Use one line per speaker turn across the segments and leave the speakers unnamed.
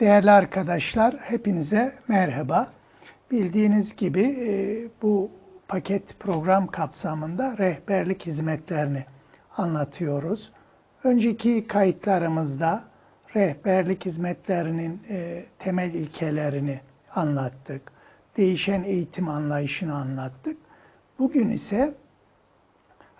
Değerli arkadaşlar, hepinize merhaba. Bildiğiniz gibi e, bu paket program kapsamında rehberlik hizmetlerini anlatıyoruz. Önceki kayıtlarımızda rehberlik hizmetlerinin e, temel ilkelerini anlattık. Değişen eğitim anlayışını anlattık. Bugün ise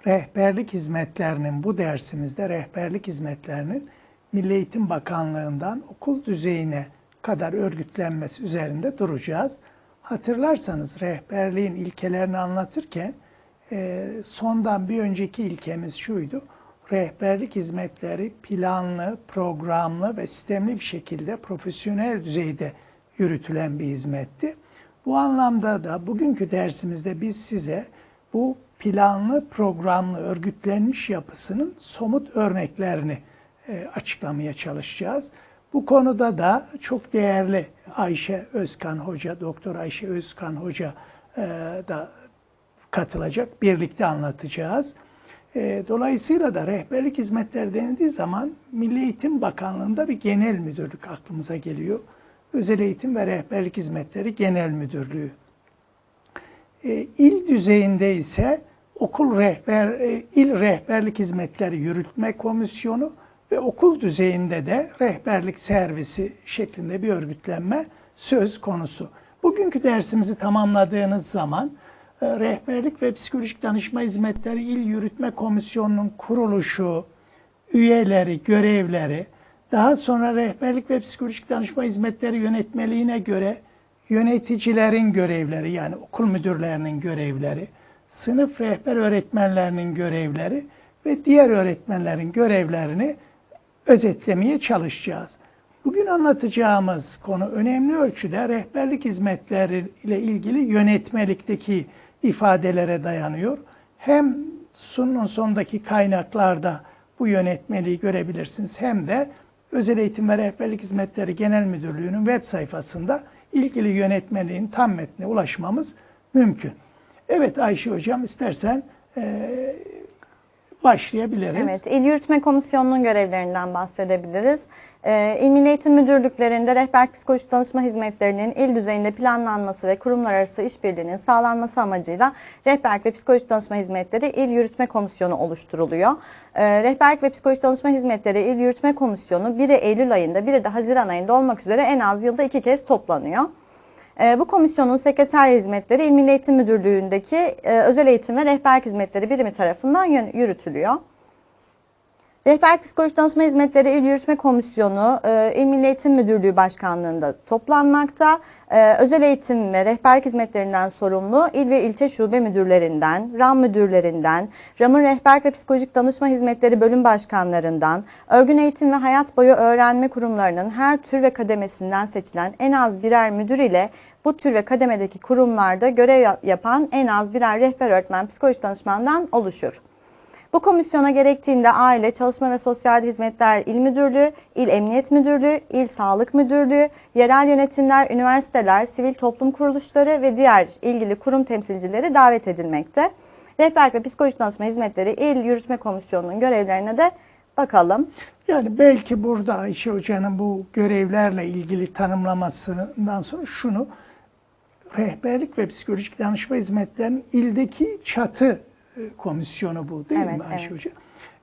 rehberlik hizmetlerinin bu dersimizde rehberlik hizmetlerinin Milli Eğitim Bakanlığı'ndan okul düzeyine kadar örgütlenmesi üzerinde duracağız. Hatırlarsanız rehberliğin ilkelerini anlatırken e, sondan bir önceki ilkemiz şuydu. Rehberlik hizmetleri planlı, programlı ve sistemli bir şekilde profesyonel düzeyde yürütülen bir hizmetti. Bu anlamda da bugünkü dersimizde biz size bu planlı, programlı, örgütlenmiş yapısının somut örneklerini açıklamaya çalışacağız. Bu konuda da çok değerli Ayşe Özkan Hoca, Doktor Ayşe Özkan Hoca e, da katılacak. Birlikte anlatacağız. E, dolayısıyla da rehberlik hizmetleri denildiği zaman Milli Eğitim Bakanlığı'nda bir genel müdürlük aklımıza geliyor. Özel Eğitim ve Rehberlik Hizmetleri Genel Müdürlüğü. İl düzeyinde ise Okul Rehber, İl Rehberlik Hizmetleri Yürütme Komisyonu ve okul düzeyinde de rehberlik servisi şeklinde bir örgütlenme söz konusu. Bugünkü dersimizi tamamladığınız zaman e, Rehberlik ve Psikolojik Danışma Hizmetleri İl Yürütme Komisyonu'nun kuruluşu, üyeleri, görevleri, daha sonra Rehberlik ve Psikolojik Danışma Hizmetleri Yönetmeliğine göre yöneticilerin görevleri yani okul müdürlerinin görevleri, sınıf rehber öğretmenlerinin görevleri ve diğer öğretmenlerin görevlerini özetlemeye çalışacağız. Bugün anlatacağımız konu önemli ölçüde rehberlik hizmetleri ile ilgili yönetmelikteki ifadelere dayanıyor. Hem sunumun sondaki kaynaklarda bu yönetmeliği görebilirsiniz hem de Özel Eğitim ve Rehberlik Hizmetleri Genel Müdürlüğü'nün web sayfasında ilgili yönetmeliğin tam metnine ulaşmamız mümkün. Evet Ayşe Hocam istersen e, başlayabiliriz.
Evet, İl Yürütme Komisyonu'nun görevlerinden bahsedebiliriz. Ee, İl Milli Eğitim Müdürlüklerinde rehber psikolojik danışma hizmetlerinin il düzeyinde planlanması ve kurumlar arası işbirliğinin sağlanması amacıyla rehberlik ve psikolojik danışma hizmetleri İl Yürütme Komisyonu oluşturuluyor. Ee, rehberlik ve psikolojik danışma hizmetleri İl Yürütme Komisyonu biri Eylül ayında biri de Haziran ayında olmak üzere en az yılda iki kez toplanıyor. Ee, bu komisyonun sekreter hizmetleri İl Milli Eğitim Müdürlüğü'ndeki e, özel eğitim ve rehberlik hizmetleri birimi tarafından yürütülüyor. Rehber Psikoloji Danışma Hizmetleri İl Yürütme Komisyonu e, İl Milli Eğitim Müdürlüğü Başkanlığı'nda toplanmakta. E, özel eğitim ve rehberlik hizmetlerinden sorumlu il ve ilçe şube müdürlerinden, RAM müdürlerinden, RAM'ın rehberlik ve psikolojik danışma hizmetleri bölüm başkanlarından, örgün eğitim ve hayat boyu öğrenme kurumlarının her tür ve kademesinden seçilen en az birer müdür ile bu tür ve kademedeki kurumlarda görev yapan en az birer rehber öğretmen psikolojik danışmandan oluşur. Bu komisyona gerektiğinde Aile, Çalışma ve Sosyal Hizmetler İl Müdürlüğü, İl Emniyet Müdürlüğü, İl Sağlık Müdürlüğü, yerel yönetimler, üniversiteler, sivil toplum kuruluşları ve diğer ilgili kurum temsilcileri davet edilmekte. Rehberlik ve Psikolojik Danışma Hizmetleri İl Yürütme Komisyonu'nun görevlerine de bakalım.
Yani belki burada Ayşe Hoca'nın bu görevlerle ilgili tanımlamasından sonra şunu rehberlik ve psikolojik danışma hizmetlerinin ildeki çatı komisyonu bu değil
evet,
mi Ayşe
evet.
Hoca?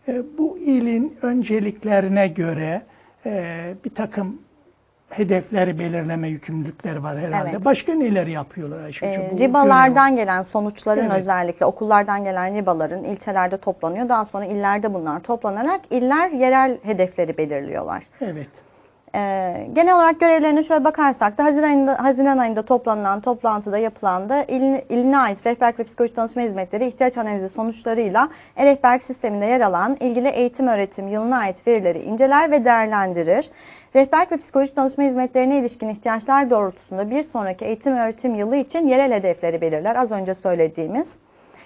E, bu ilin önceliklerine göre e, bir takım hedefleri belirleme yükümlülükleri var herhalde.
Evet.
Başka neler yapıyorlar Ayşe Hoca?
E, ribalardan gelen sonuçların
Evet.
özellikle okullardan gelen ribaların ilçelerde toplanıyor. Daha sonra illerde bunlar toplanarak iller yerel hedefleri belirliyorlar.
Evet.
Ee, genel olarak görevlerine şöyle bakarsak da Haziran ayında, Haziran ayında toplanan toplantıda yapılan da ilin, iline ait rehberlik ve psikoloji danışma hizmetleri ihtiyaç analizi sonuçlarıyla e-rehberlik sisteminde yer alan ilgili eğitim öğretim yılına ait verileri inceler ve değerlendirir. Rehberlik ve psikolojik danışma hizmetlerine ilişkin ihtiyaçlar doğrultusunda bir sonraki eğitim öğretim yılı için yerel hedefleri belirler. Az önce söylediğimiz.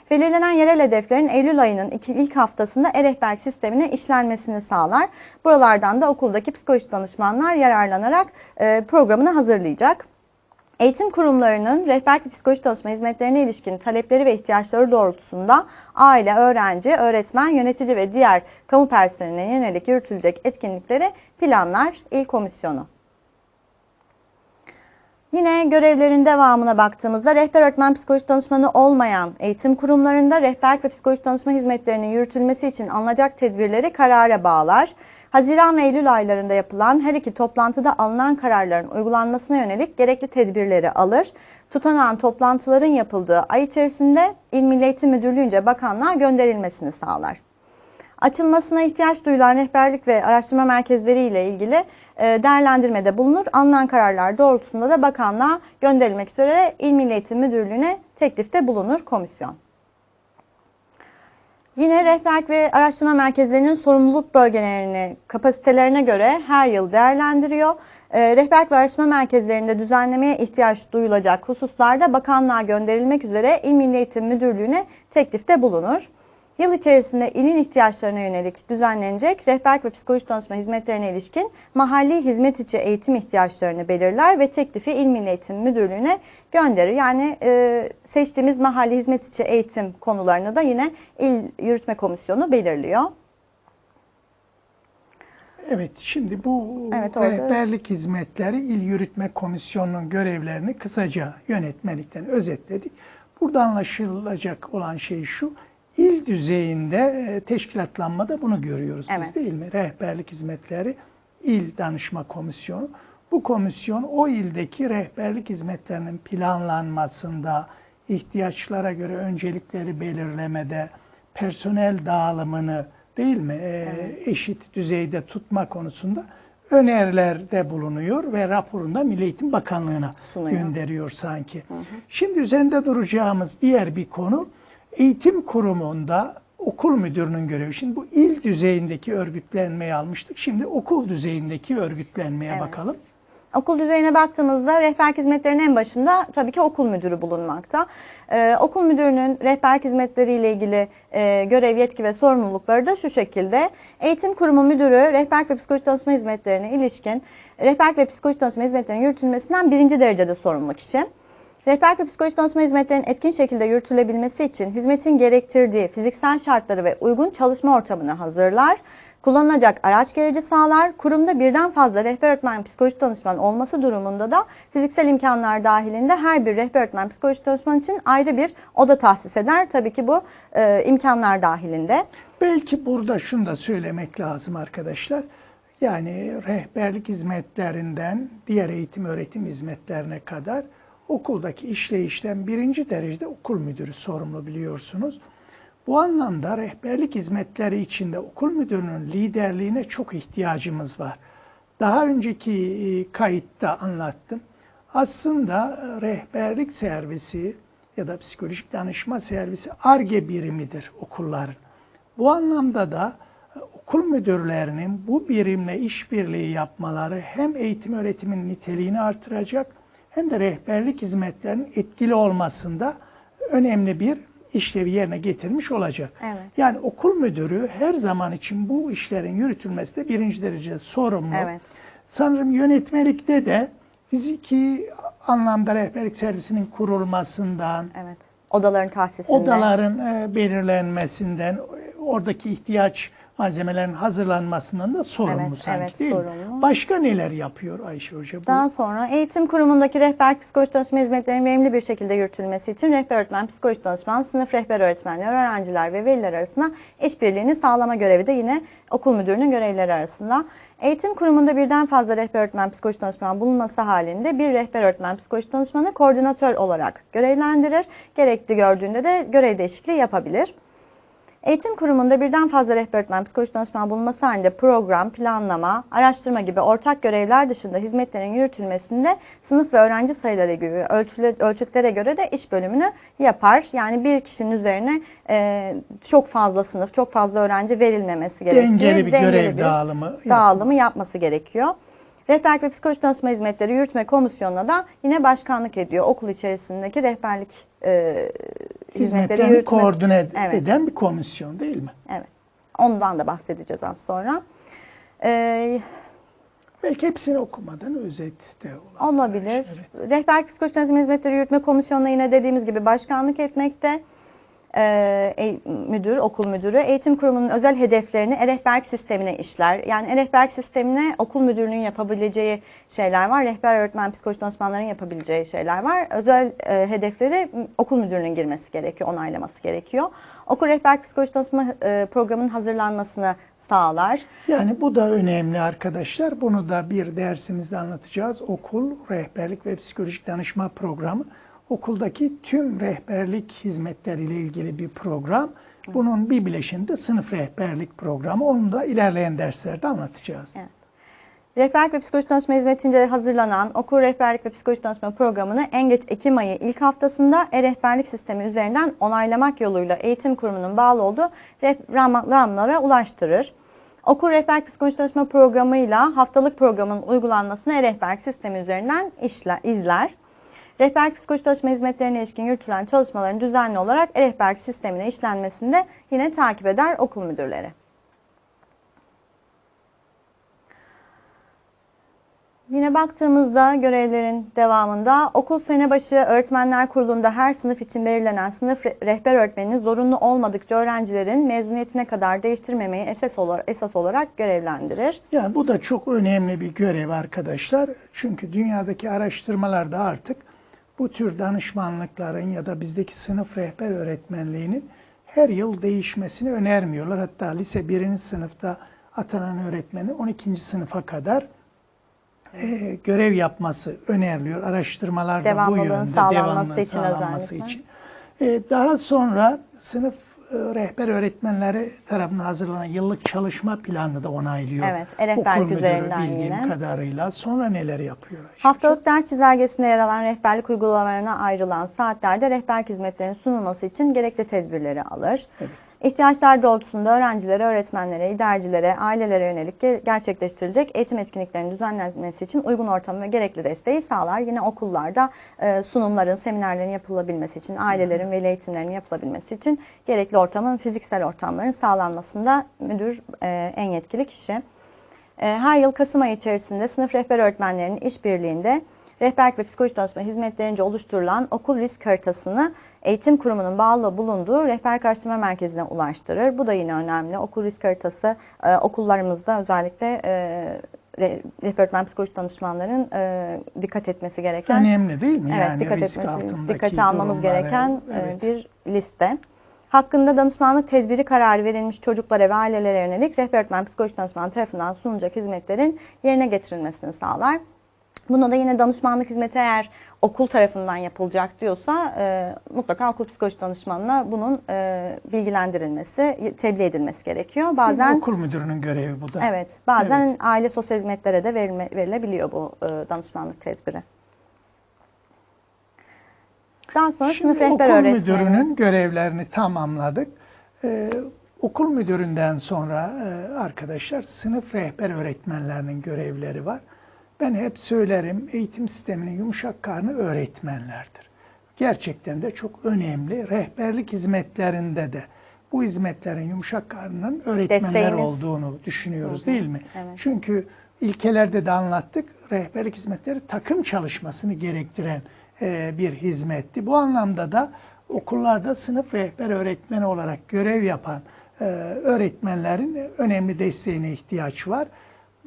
Belirlenen yerel hedeflerin Eylül ayının ilk haftasında e-rehberlik sistemine işlenmesini sağlar. Buralardan da okuldaki psikolojik danışmanlar yararlanarak e, programını hazırlayacak. Eğitim kurumlarının rehberlik ve psikolojik danışma hizmetlerine ilişkin talepleri ve ihtiyaçları doğrultusunda aile, öğrenci, öğretmen, yönetici ve diğer kamu personeline yönelik yürütülecek etkinlikleri planlar il komisyonu. Yine görevlerin devamına baktığımızda rehber öğretmen psikoloji danışmanı olmayan eğitim kurumlarında rehberlik ve psikoloji danışma hizmetlerinin yürütülmesi için alınacak tedbirleri karara bağlar. Haziran ve Eylül aylarında yapılan her iki toplantıda alınan kararların uygulanmasına yönelik gerekli tedbirleri alır. Tutanağın toplantıların yapıldığı ay içerisinde İl Milli Eğitim Müdürlüğü'nce bakanlığa gönderilmesini sağlar. Açılmasına ihtiyaç duyulan rehberlik ve araştırma merkezleri ile ilgili değerlendirmede bulunur. Alınan kararlar doğrultusunda da bakanlığa gönderilmek üzere İl Milli Eğitim Müdürlüğü'ne teklifte bulunur komisyon. Yine rehberlik ve araştırma merkezlerinin sorumluluk bölgelerini kapasitelerine göre her yıl değerlendiriyor. E, rehberlik ve araştırma merkezlerinde düzenlemeye ihtiyaç duyulacak hususlarda bakanlığa gönderilmek üzere İl Milli Eğitim Müdürlüğü'ne teklifte bulunur. Yıl içerisinde ilin ihtiyaçlarına yönelik düzenlenecek rehberlik ve psikoloji danışma hizmetlerine ilişkin mahalli hizmet içi eğitim ihtiyaçlarını belirler ve teklifi İl Milli Eğitim Müdürlüğü'ne gönderir. Yani e, seçtiğimiz mahalli hizmet içi eğitim konularını da yine İl Yürütme Komisyonu belirliyor.
Evet, şimdi bu
Evet, orada-
rehberlik hizmetleri İl Yürütme Komisyonu'nun görevlerini kısaca yönetmelikten özetledik. Burada anlaşılacak olan şey şu, il düzeyinde e, teşkilatlanmada bunu görüyoruz
Evet.
biz değil mi? Rehberlik hizmetleri İl Danışma Komisyonu. Bu komisyon o ildeki rehberlik hizmetlerinin planlanmasında, ihtiyaçlara göre öncelikleri belirlemede, personel dağılımını değil mi e, eşit düzeyde tutma konusunda önerilerde bulunuyor ve raporunda Milli Eğitim Bakanlığı'na
Sunuyor.
gönderiyor sanki. Şimdi üzerinde duracağımız diğer bir konu eğitim kurumunda okul müdürünün görevi. Şimdi bu il düzeyindeki örgütlenmeyi almıştık. Şimdi okul düzeyindeki örgütlenmeye
Evet.
bakalım.
Okul düzeyine baktığımızda rehberlik hizmetlerinin en başında tabii ki okul müdürü bulunmakta. Ee, okul müdürünün rehberlik hizmetleriyle ilgili e, görev, yetki ve sorumlulukları da şu şekilde. Eğitim kurumu müdürü rehberlik ve psikoloji danışma hizmetlerine ilişkin rehberlik ve psikoloji danışma hizmetlerinin yürütülmesinden birinci derecede sorumlu kişi. Rehberlik ve psikoloji danışma hizmetlerinin etkin şekilde yürütülebilmesi için hizmetin gerektirdiği fiziksel şartları ve uygun çalışma ortamını hazırlar. Kullanılacak araç gereci sağlar. Kurumda birden fazla rehber öğretmen psikoloji danışman olması durumunda da fiziksel imkanlar dahilinde her bir rehber öğretmen psikoloji danışman için ayrı bir oda tahsis eder. Tabii ki bu e, imkanlar dahilinde.
Belki burada şunu da söylemek lazım arkadaşlar. Yani rehberlik hizmetlerinden diğer eğitim öğretim hizmetlerine kadar okuldaki işleyişten birinci derecede okul müdürü sorumlu biliyorsunuz. Bu anlamda rehberlik hizmetleri içinde okul müdürünün liderliğine çok ihtiyacımız var. Daha önceki e, kayıtta anlattım. Aslında e, rehberlik servisi ya da psikolojik danışma servisi ARGE birimidir okulların. Bu anlamda da e, okul müdürlerinin bu birimle işbirliği yapmaları hem eğitim öğretimin niteliğini artıracak hem de rehberlik hizmetlerinin etkili olmasında önemli bir işlevi yerine getirmiş olacak.
Evet.
Yani okul müdürü her zaman için bu işlerin yürütülmesinde birinci derece sorumlu.
Evet.
Sanırım yönetmelikte de fiziki anlamda rehberlik servisinin kurulmasından,
Evet. Odaların tahsisinde.
odaların e, belirlenmesinden, oradaki ihtiyaç malzemelerin hazırlanmasından da sorumlu
Evet,
sanki
evet,
değil mi?
sorumlu.
Başka neler yapıyor Ayşe Hoca? Bu
Daha sonra eğitim kurumundaki rehber psikoloji danışma hizmetlerinin verimli bir şekilde yürütülmesi için rehber öğretmen, psikoloji danışman, sınıf rehber öğretmenleri, öğrenciler ve veliler arasında işbirliğini sağlama görevi de yine okul müdürünün görevleri arasında. Eğitim kurumunda birden fazla rehber öğretmen, psikoloji danışman bulunması halinde bir rehber öğretmen, psikoloji danışmanı koordinatör olarak görevlendirir. Gerekli gördüğünde de görev değişikliği yapabilir. Eğitim kurumunda birden fazla rehber öğretmen, psikoloji danışman bulunması halinde program, planlama, araştırma gibi ortak görevler dışında hizmetlerin yürütülmesinde sınıf ve öğrenci sayıları gibi ölçüle- ölçütlere göre de iş bölümünü yapar. Yani bir kişinin üzerine e, çok fazla sınıf, çok fazla öğrenci verilmemesi gerektiği
dengeli bir görev
bir
dağılımı
dağılımı yapması gerekiyor. Rehberlik ve psikoloji danışma hizmetleri yürütme komisyonuna da yine başkanlık ediyor. Okul içerisindeki rehberlik e, hizmetleri
hizmetlerini
yürütme.
koordine
Evet.
eden bir komisyon değil mi?
Evet. Ondan da bahsedeceğiz az sonra. Ee,
Belki hepsini okumadan özet de olabilir.
olabilir.
Evet.
Rehberlik Psikoloji Danışma Hizmetleri Yürütme Komisyonu'na yine dediğimiz gibi başkanlık etmekte. E, e- müdür, okul müdürü eğitim kurumunun özel hedeflerini e-rehberlik sistemine işler. Yani e-rehberlik sistemine okul müdürünün yapabileceği şeyler var. Rehber öğretmen psikoloji danışmanların yapabileceği şeyler var. Özel e, hedefleri okul müdürünün girmesi gerekiyor, onaylaması gerekiyor. Okul rehber psikoloji danışma e, programının hazırlanmasını sağlar.
Yani bu da önemli arkadaşlar. Bunu da bir dersimizde anlatacağız. Okul rehberlik ve psikolojik danışma programı okuldaki tüm rehberlik hizmetleriyle ilgili bir program. Bunun bir bileşeni de sınıf rehberlik programı. Onu da ilerleyen derslerde anlatacağız.
Evet. Rehberlik ve psikoloji danışma hizmetince hazırlanan okul rehberlik ve psikoloji danışma programını en geç Ekim ayı ilk haftasında e-rehberlik sistemi üzerinden onaylamak yoluyla eğitim kurumunun bağlı olduğu ramlara ulaştırır. Okul rehberlik psikoloji danışma programıyla haftalık programın uygulanmasını e-rehberlik sistemi üzerinden işle, izler. Rehberlik psikoloji danışma hizmetlerine ilişkin yürütülen çalışmaların düzenli olarak e-rehberlik sistemine işlenmesinde yine takip eder okul müdürleri. Yine baktığımızda görevlerin devamında okul sene başı öğretmenler kurulunda her sınıf için belirlenen sınıf re- rehber öğretmeninin zorunlu olmadıkça öğrencilerin mezuniyetine kadar değiştirmemeyi esas olarak, esas olarak görevlendirir.
Yani bu da çok önemli bir görev arkadaşlar. Çünkü dünyadaki araştırmalarda artık bu tür danışmanlıkların ya da bizdeki sınıf rehber öğretmenliğinin her yıl değişmesini önermiyorlar. Hatta lise 1. sınıfta atanan öğretmenin 12. sınıfa kadar e, görev yapması öneriliyor. Araştırmalarda bu
Devamlılığın
yönde.
sağlanması için
sağlanması
özellikle.
için. E, daha sonra sınıf rehber öğretmenleri tarafından hazırlanan yıllık çalışma planı da onaylıyor.
Evet,
Okul müdürü
üzerinden
bildiğim
yine.
kadarıyla. Sonra neler yapıyor?
Haftalık ders çizelgesinde yer alan rehberlik uygulamalarına ayrılan saatlerde rehberlik hizmetlerinin sunulması için gerekli tedbirleri alır.
Evet.
İhtiyaçlar doğrultusunda öğrencilere, öğretmenlere, idarecilere, ailelere yönelik ge- gerçekleştirilecek eğitim etkinliklerinin düzenlenmesi için uygun ortamı ve gerekli desteği sağlar. Yine okullarda e, sunumların, seminerlerin yapılabilmesi için, ailelerin veli eğitimlerinin yapılabilmesi için gerekli ortamın, fiziksel ortamların sağlanmasında müdür e, en yetkili kişi. E, Her yıl Kasım ayı içerisinde sınıf rehber öğretmenlerinin işbirliğinde rehberlik ve psikoloji danışma hizmetlerince oluşturulan okul risk haritasını eğitim kurumunun bağlı bulunduğu rehberlik araştırma merkezine ulaştırır. Bu da yine önemli. Okul risk haritası e, okullarımızda özellikle e, re- rehber öğretmen psikoloji danışmanların e, dikkat etmesi gereken
Önemli değil mi?
Evet,
yani
dikkat
risk
etmesi, dikkate almamız gereken e,
Evet.
bir liste. Hakkında danışmanlık tedbiri kararı verilmiş çocuklara ve ailelere yönelik rehber öğretmen psikoloji danışmanı tarafından sunulacak hizmetlerin yerine getirilmesini sağlar. Buna da yine danışmanlık hizmeti eğer okul tarafından yapılacak diyorsa e, mutlaka okul psikoloji danışmanına bunun e, bilgilendirilmesi, tebliğ edilmesi gerekiyor. Bazen
okul müdürünün görevi bu da.
Evet, bazen aile sosyal hizmetlere de verilme, verilebiliyor bu e, danışmanlık tedbiri. Daha sonra
Şimdi
sınıf rehber
okul
öğretmeni.
müdürünün görevlerini tamamladık. Ee, okul müdüründen sonra e, arkadaşlar sınıf rehber öğretmenlerinin görevleri var. Ben hep söylerim eğitim sisteminin yumuşak karnı öğretmenlerdir. Gerçekten de çok önemli. Rehberlik hizmetlerinde de bu hizmetlerin yumuşak karnının öğretmenler
Desteğiniz.
olduğunu düşünüyoruz değil mi?
evet.
Çünkü ilkelerde de anlattık. Rehberlik hizmetleri takım çalışmasını gerektiren e, bir hizmetti. Bu anlamda da okullarda sınıf rehber öğretmeni olarak görev yapan e, öğretmenlerin önemli desteğine ihtiyaç var.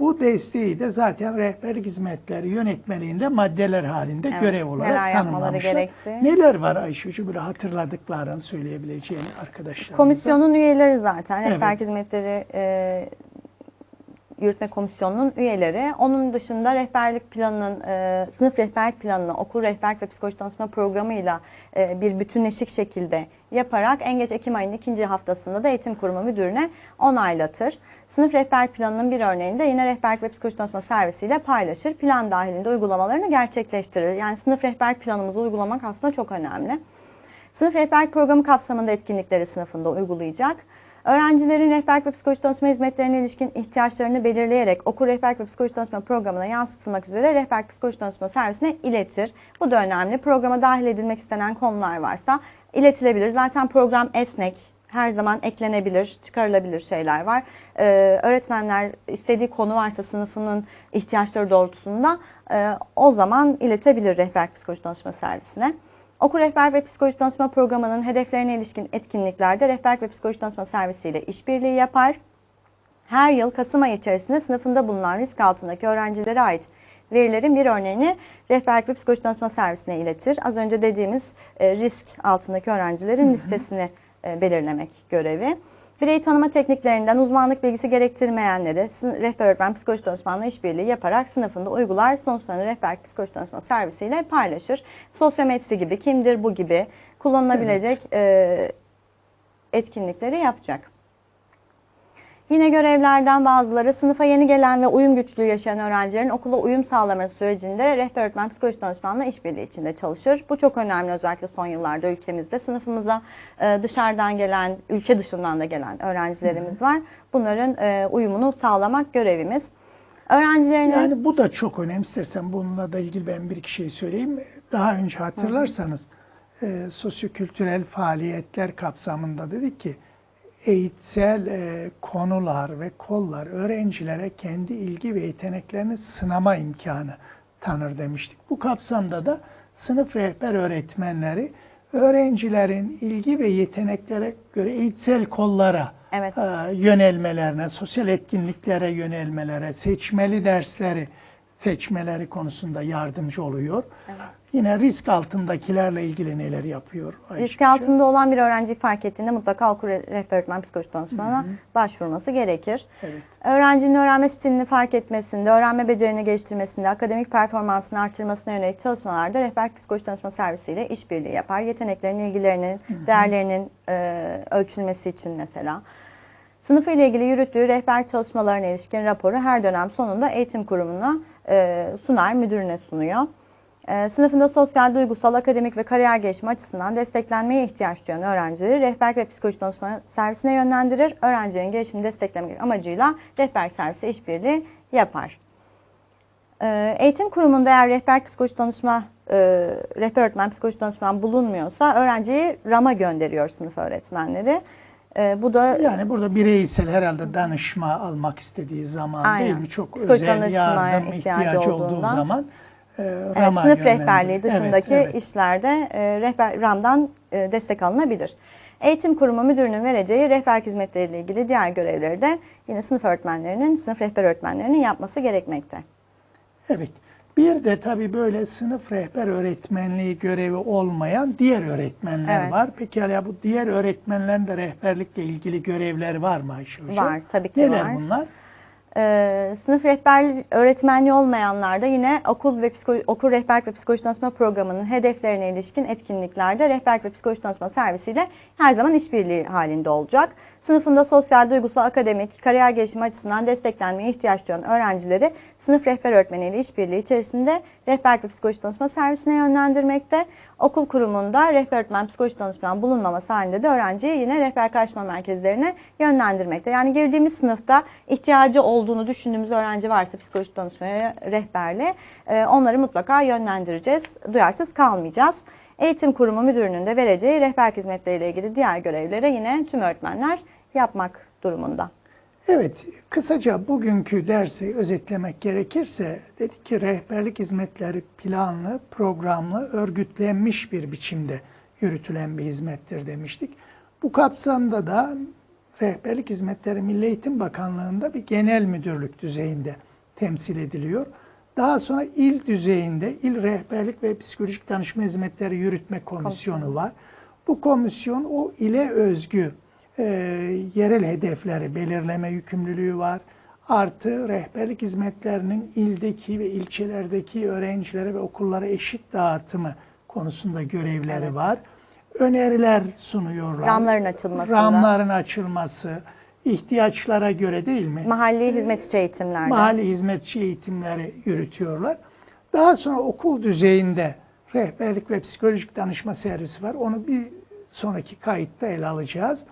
Bu desteği de zaten rehberlik hizmetleri yönetmeliğinde maddeler halinde
Evet,
görev olarak
neler
tanımlamışlar.
gerektiği.
Neler var Ayşe? Böyle hatırladıklarını söyleyebileceğini arkadaşlar.
Komisyonun üyeleri zaten.
Evet.
Rehberlik hizmetleri e, yürütme komisyonunun üyeleri. Onun dışında rehberlik planının, e, sınıf rehberlik planını okul rehberlik ve psikoloji danışma programıyla e, bir bütünleşik şekilde yaparak en geç Ekim ayının ikinci haftasında da eğitim kurumu müdürüne onaylatır. Sınıf rehber planının bir örneğini de yine rehberlik ve psikoloji danışma servisiyle paylaşır. Plan dahilinde uygulamalarını gerçekleştirir. Yani sınıf rehber planımızı uygulamak aslında çok önemli. Sınıf rehberlik programı kapsamında etkinlikleri sınıfında uygulayacak. Öğrencilerin rehberlik ve psikoloji danışma hizmetlerine ilişkin ihtiyaçlarını belirleyerek okul rehberlik ve psikoloji danışma programına yansıtılmak üzere rehberlik psikoloji danışma servisine iletir. Bu da önemli. Programa dahil edilmek istenen konular varsa iletilebilir. Zaten program esnek. Her zaman eklenebilir, çıkarılabilir şeyler var. Ee, öğretmenler istediği konu varsa sınıfının ihtiyaçları doğrultusunda e, o zaman iletebilir rehberlik psikoloji danışma servisine. Okul Rehber ve Psikoloji Danışma Programı'nın hedeflerine ilişkin etkinliklerde Rehberlik ve Psikoloji Danışma Servisi ile işbirliği yapar. Her yıl Kasım ayı içerisinde sınıfında bulunan risk altındaki öğrencilere ait verilerin bir örneğini Rehberlik ve Psikoloji Danışma Servisine iletir. Az önce dediğimiz e, risk altındaki öğrencilerin listesini e, belirlemek görevi. Birey tanıma tekniklerinden uzmanlık bilgisi gerektirmeyenleri rehber öğretmen psikoloji danışmanla işbirliği yaparak sınıfında uygular. Sonuçlarını rehberlik psikoloji danışma servisiyle paylaşır. Sosyometri gibi, kimdir bu gibi kullanılabilecek e, etkinlikleri yapacak. Yine görevlerden bazıları sınıfa yeni gelen ve uyum güçlüğü yaşayan öğrencilerin okula uyum sağlaması sürecinde rehber öğretmen psikoloji danışmanla işbirliği içinde çalışır. Bu çok önemli özellikle son yıllarda ülkemizde. Sınıfımıza e, dışarıdan gelen, ülke dışından da gelen öğrencilerimiz var. Bunların e, uyumunu sağlamak görevimiz. Öğrencilerin
Yani bu da çok önemli. İstersen bununla da ilgili ben bir iki şey söyleyeyim. Daha önce hatırlarsanız e, sosyokültürel faaliyetler kapsamında dedik ki eğitsel e, konular ve kollar öğrencilere kendi ilgi ve yeteneklerini sınama imkanı tanır demiştik. Bu kapsamda da sınıf rehber öğretmenleri öğrencilerin ilgi ve yeteneklere göre eğitsel kollara
Evet.
e, yönelmelerine, sosyal etkinliklere yönelmelere, seçmeli dersleri seçmeleri konusunda yardımcı oluyor. Yine risk altındakilerle ilgili neler yapıyor? Ayşe
risk altında olan bir öğrenciyi fark ettiğinde mutlaka okul re- rehber öğretmen psikoloji danışmanına başvurması gerekir.
Evet.
Öğrencinin öğrenme stilini fark etmesinde, öğrenme becerini geliştirmesinde, akademik performansını artırmasına yönelik çalışmalarda rehber psikoloji danışma servisiyle işbirliği yapar. Yeteneklerin, ilgilerinin, değerlerinin e, ölçülmesi için mesela. Sınıfı ile ilgili yürüttüğü rehber çalışmalarına ilişkin raporu her dönem sonunda eğitim kurumuna e, sunar, müdürüne sunuyor. E, sınıfında sosyal, duygusal, akademik ve kariyer gelişimi açısından desteklenmeye ihtiyaç duyan öğrencileri rehber ve psikoloji danışma servisine yönlendirir. Öğrencilerin gelişimini desteklemek amacıyla rehber servisi işbirliği yapar. Ee, Eğitim kurumunda eğer rehber psikoloji danışma, e, rehber öğretmen psikoloji danışman bulunmuyorsa öğrenciyi RAM'a gönderiyor sınıf öğretmenleri. E, bu da
Yani burada bireysel herhalde danışma almak istediği zaman
Aynen.
değil mi? Çok
Psikolojik
özel
danışmaya
yardım
ihtiyacı
ihtiyacı olduğu zaman e,
evet, sınıf rehberliği dışındaki
Evet, evet.
işlerde e, rehber RAM'dan e, destek alınabilir. Eğitim kurumu müdürünün vereceği rehber hizmetleriyle ilgili diğer görevleri de yine sınıf öğretmenlerinin, sınıf rehber öğretmenlerinin yapması gerekmekte.
Evet. Bir de tabii böyle sınıf rehber öğretmenliği görevi olmayan diğer öğretmenler
Evet.
var. Peki ya bu diğer öğretmenlerin de rehberlikle ilgili görevleri var mı Ayşe Hocam?
Var, tabii ki
Neler
var.
bunlar?
Ee, sınıf rehber öğretmenliği olmayanlar da yine okul ve psikolo- okul rehberlik ve psikoloji danışma programının hedeflerine ilişkin etkinliklerde rehberlik ve psikoloji danışma servisiyle her zaman işbirliği halinde olacak. Sınıfında sosyal, duygusal, akademik, kariyer gelişimi açısından desteklenmeye ihtiyaç duyan öğrencileri sınıf rehber öğretmeniyle işbirliği içerisinde rehberlik ve psikoloji danışma servisine yönlendirmekte. Okul kurumunda rehber öğretmen psikoloji danışman bulunmaması halinde de öğrenciyi yine rehber karşılama merkezlerine yönlendirmekte. Yani girdiğimiz sınıfta ihtiyacı olduğunu düşündüğümüz öğrenci varsa psikoloji danışmaya rehberle e, onları mutlaka yönlendireceğiz. Duyarsız kalmayacağız. Eğitim kurumu müdürünün de vereceği rehber hizmetleriyle ilgili diğer görevlere yine tüm öğretmenler yapmak durumunda.
Evet, kısaca bugünkü dersi özetlemek gerekirse dedik ki rehberlik hizmetleri planlı, programlı, örgütlenmiş bir biçimde yürütülen bir hizmettir demiştik. Bu kapsamda da rehberlik hizmetleri Milli Eğitim Bakanlığı'nda bir genel müdürlük düzeyinde temsil ediliyor. Daha sonra il düzeyinde İl Rehberlik ve Psikolojik Danışma Hizmetleri Yürütme Komisyonu var. Bu komisyon o ile özgü e, yerel hedefleri belirleme yükümlülüğü var. Artı rehberlik hizmetlerinin ildeki ve ilçelerdeki öğrencilere ve okullara eşit dağıtımı konusunda görevleri var. Öneriler sunuyorlar.
Ramların açılmasında.
Ramların açılması, ihtiyaçlara göre değil mi?
Mahalli hizmet içi eğitimlerde.
Mahalli hizmetçi eğitimleri yürütüyorlar. Daha sonra okul düzeyinde rehberlik ve psikolojik danışma servisi var. Onu bir sonraki kayıtta ele alacağız.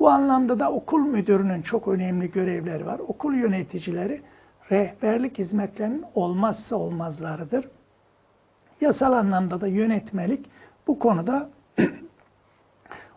Bu anlamda da okul müdürünün çok önemli görevleri var. Okul yöneticileri rehberlik hizmetlerinin olmazsa olmazlarıdır. Yasal anlamda da yönetmelik bu konuda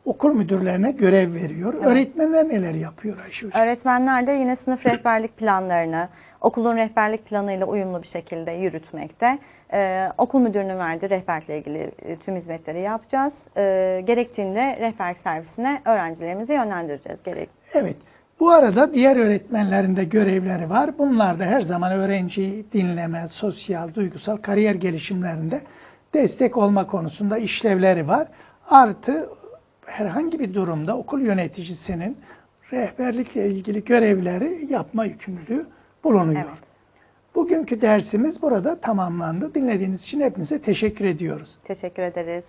okul müdürlerine görev veriyor. Öğretmenler neler yapıyor Ayşe Hocam?
Öğretmenler de yine sınıf rehberlik planlarını okulun rehberlik planıyla uyumlu bir şekilde yürütmekte. Ee, okul müdürünün verdiği rehberlikle ilgili e, tüm hizmetleri yapacağız. Ee, gerektiğinde rehberlik servisine öğrencilerimizi yönlendireceğiz. Gerek
Evet. Bu arada diğer öğretmenlerin de görevleri var. Bunlar da her zaman öğrenciyi dinleme, sosyal, duygusal, kariyer gelişimlerinde destek olma konusunda işlevleri var. Artı herhangi bir durumda okul yöneticisinin rehberlikle ilgili görevleri yapma yükümlülüğü bulunuyor.
Evet.
Bugünkü dersimiz burada tamamlandı. Dinlediğiniz için hepinize teşekkür ediyoruz.
teşekkür ederiz.